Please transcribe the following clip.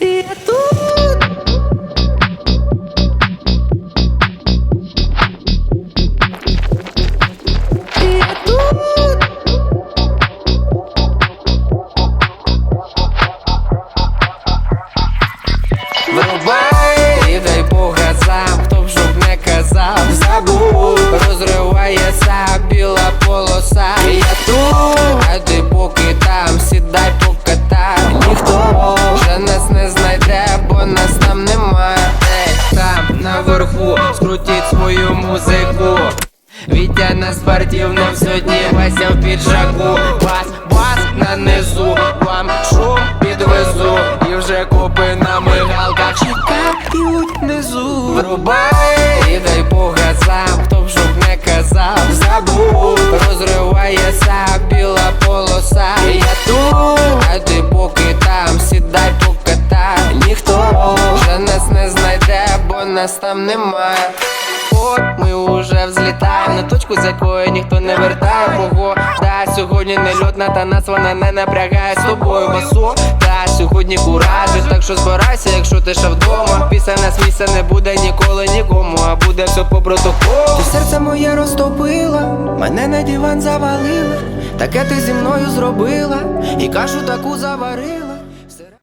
Я дай по газам, хто б щоб не казав, забув, розривається біла полоса. Я тут, а ти поки там, сідай наверху, свою музику. Вітя на спортивному сьогодні Вася в піджаку. Бас, бас на низу Вам шум підвезу. І вже купи на мигалках. Чекають внизу? Врубай нас там немає От ми уже взлітаємо на точку, з якої ніхто не вертає Мого да, сьогодні не льотна, та нас вона не напрягає з тобою басо Та сьогодні куражі, так що збирайся, якщо ти ще вдома. Після нас місця не буде ніколи нікому, а буде все по протоколу. Серце моє розтопила, мене на диван завалила, таке ти зі мною зробила, і кашу таку заварила.